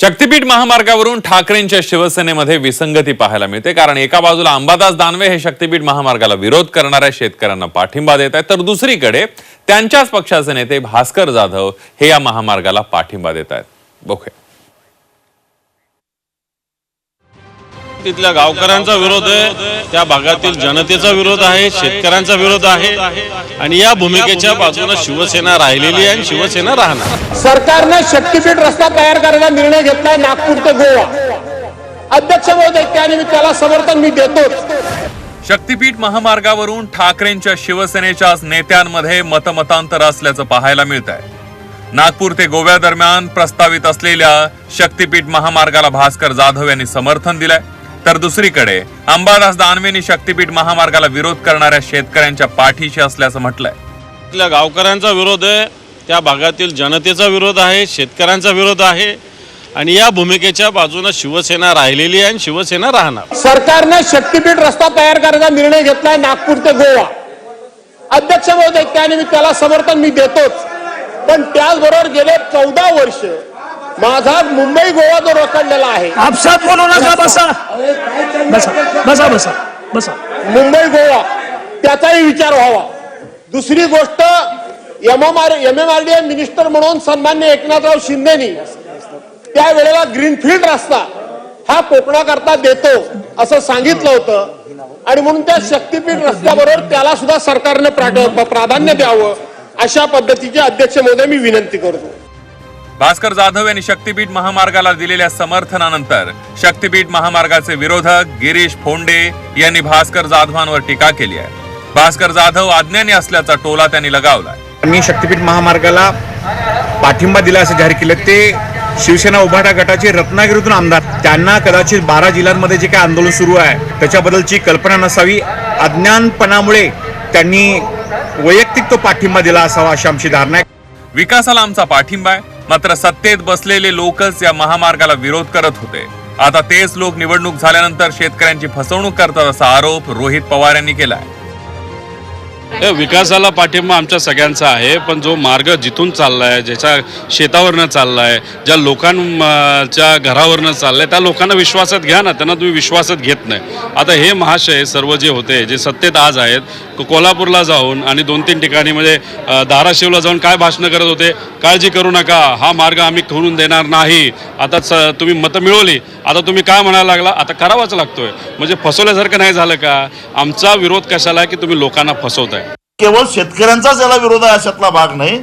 शक्तीपीठ महामार्गावरून ठाकरेंच्या शिवसेनेमध्ये विसंगती पाहायला मिळते. कारण एका बाजूला अंबादास दानवे हे शक्तीपीठ महामार्गाला विरोध करणाऱ्या शेतकऱ्यांना पाठिंबा देत आहेत. तर दुसरीकडे त्यांच्याच पक्षाचे नेते भास्कर जाधव हे या महामार्गाला पाठिंबा देत आहेत. बघूया. तिथल्या गावकऱ्यांचा विरोध आहे त्या भागातील जनतेचा विरोध आहे शेतकऱ्यांचा विरोध आहे. आणि या भूमिकेच्या बाजूने शिवसेना राहिलेली आहे आणि शिवसेना राहणार. सरकारने शक्तीपीठ रस्ता तयार करायचा निर्णय घेतलाय नागपूर ते गोवा. अध्यक्ष महोदय त्यानिमित्ताला समर्थन मी देतोच. शक्तीपीठ महामार्गावरून ठाकरेंच्या शिवसेनेच्या नेत्यांमध्ये मतमतांतर असल्याचं पाहायला मिळत आहे नागपूर ते गोव्या दरम्यान प्रस्तावित असलेल्या शक्तीपीठ महामार्गाला भास्कर जाधव यांनी समर्थन दिलंय. तर दुसरीकडे अंबादास दानवेनी शक्तीपीठ महामार्गाला विरोध करणाऱ्या शेतकऱ्यांच्या पाठीशी असल्याचं म्हटलंय. तिथल्या गावकऱ्यांचा विरोध आहे त्या भागातील जनतेचा विरोध आहे शेतकऱ्यांचा विरोध आहे आणि या भूमिकेच्या बाजूने शिवसेना राहिलेली आहे आणि शिवसेना राहणार. सरकारने शक्तीपीठ रस्ता तयार करायचा निर्णय घेतलाय नागपूर ते गोवा. अध्यक्ष महोदय त्यानिमित्ताला समर्थन मी देतोच. पण त्याचबरोबर गेले चौदा वर्ष माझा मुंबई गोवा जो रखडलेला आहे. आपसात बोलू नका बसा. बसा बसा बसा बसा. मुंबई गोवा त्याचाही विचार व्हावा. दुसरी गोष्ट M M R M M R D minister म्हणून सन्मान्य एकनाथराव शिंदेनी त्यावेळेला ग्रीनफील्ड रस्ता हा कोकणाकरता देतो असं सांगितलं होतं. आणि म्हणून त्या शक्तीपीठ रस्त्याबरोबर त्याला सुद्धा सरकारने प्राध- प्राधान्य द्यावं अशा पद्धतीचे अध्यक्ष महोदय मी विनंती करतो. भास्कर जाधव यांनी शक्तीपीठ महामार्गाला दिलेल्या समर्थनानंतर शक्तीपीठ महामार्गाचे विरोधक गिरीश फोंडे यांनी भास्कर जाधवांवर टीका केली आहे. भास्कर जाधव अज्ञानी असल्याचा टोला त्यांनी लगावलाय. मी शक्तीपीठ महामार्गाला पाठिंबा दिला असं जाहीर केलं. ते शिवसेना उभाटा गटाचे रत्नागिरीतून आमदार. त्यांना कदाचित बारा जिल्ह्यांमध्ये जे काय आंदोलन सुरू आहे त्याच्याबद्दलची कल्पना नसावी. अज्ञानपणामुळे त्यांनी वैयक्तिक तो पाठिंबा दिला असावा अशी आमची धारणा आहे. विकासाला आमचा पाठिंबा आहे. मात्र सत्तेत बसलेले लोकच या महामार्गाला विरोध करत होते. आता तेच लोक निवडणूक झाल्यानंतर शेतकऱ्यांची फसवणूक करतात असा आरोप रोहित पवार यांनी केलाय. विकासाला पाठिंबा आमच्या सगळ्यांचा आहे पण जो मार्ग जिथून चालला आहे ज्याच्या शेतावरनं चालला आहे ज्या लोकांच्या घरावरनं चाललाय त्या लोकांना विश्वासात घ्या ना त्यांना तुम्ही विश्वासात घेत नाही. आता हे महाशय सर्व जे होते जे सत्तेत आज आहेत कोल्हापूरला जाऊन आणि दोन तीन ठिकाणी म्हणजे धाराशिवला जाऊन काय भाषणं करत होते काळजी करू नका हा मार्ग आम्ही करून देणार नाही. आता स तुम्ही मतं मिळवली आता तुम्ही काय म्हणायला लागला आता करावाच लागतोय. म्हणजे फसवल्यासारखं नाही झालं का? आमचा विरोध कशाला आहे की तुम्ही लोकांना फसवताय? केवळ शेतकऱ्यांचाच याला विरोध आहे अशातला भाग नाही.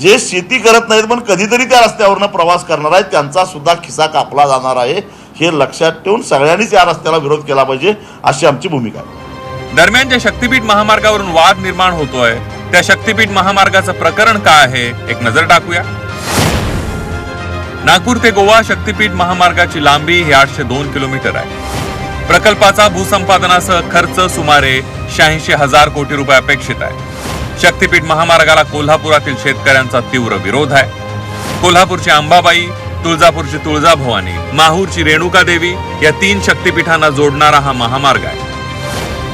जे शेती करत नाहीत पण कधीतरी त्या रस्त्यावरनं प्रवास करणार आहेत त्यांचा सुद्धा खिसा कापला जाणार आहे. हे लक्षात ठेवून सगळ्यांनीच या रस्त्याला विरोध केला पाहिजे अशी आमची भूमिका आहे. दरम्यान ज्या शक्तीपीठ महामार्गावरून वाद निर्माण होतोय त्या शक्तीपीठ महामार्गाचं प्रकरण काय आहे एक नजर टाकूया. नागपूर ते गोवा शक्तीपीठ महामार्गाची लांबी ही आठशे दोन किलोमीटर आहे. प्रकल्पाचा भूसंपादनासह खर्च सुमारे शहाऐंशी हजार कोटी रुपये अपेक्षित आहे. शक्तीपीठ महामार्गाला कोल्हापुरातील शेतकऱ्यांचा तीव्र विरोध आहे. कोल्हापूरची अंबाबाई तुळजापूरची तुळजाभवानी माहूरची रेणुका देवी या तीन शक्तीपीठांना जोडणारा हा महामार्ग आहे.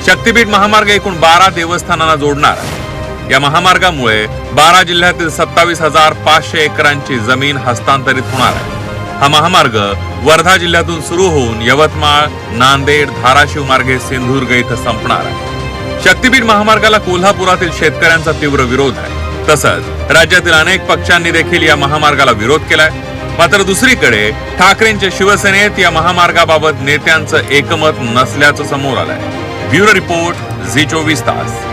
शक्तीपीठ महामार्ग एकूण बारा देवस्थानांना जोडणार आहे. या महामार्गामुळे बारा जिल्ह्यातील सत्तावीस हजार पाचशे एकरांची जमीन हस्तांतरित होणार आहे. हा महामार्ग वर्धा जिल्ह्यातून सुरू होऊन यवतमाळ नांदेड धाराशिव मार्गे सिंधुदुर्ग इथं संपणार आहे. शक्तीपीठ महामार्गाला कोल्हापुरातील शेतकऱ्यांचा तीव्र विरोध आहे. तसंच राज्यातील अनेक पक्षांनी देखील या महामार्गाला विरोध केलाय. मात्र दुसरीकडे ठाकरेंच्या शिवसेनेत या महामार्गाबाबत नेत्यांचं एकमत नसल्याचं समोर आलंय. ब्युरो रिपोर्ट झी चोवीस तास.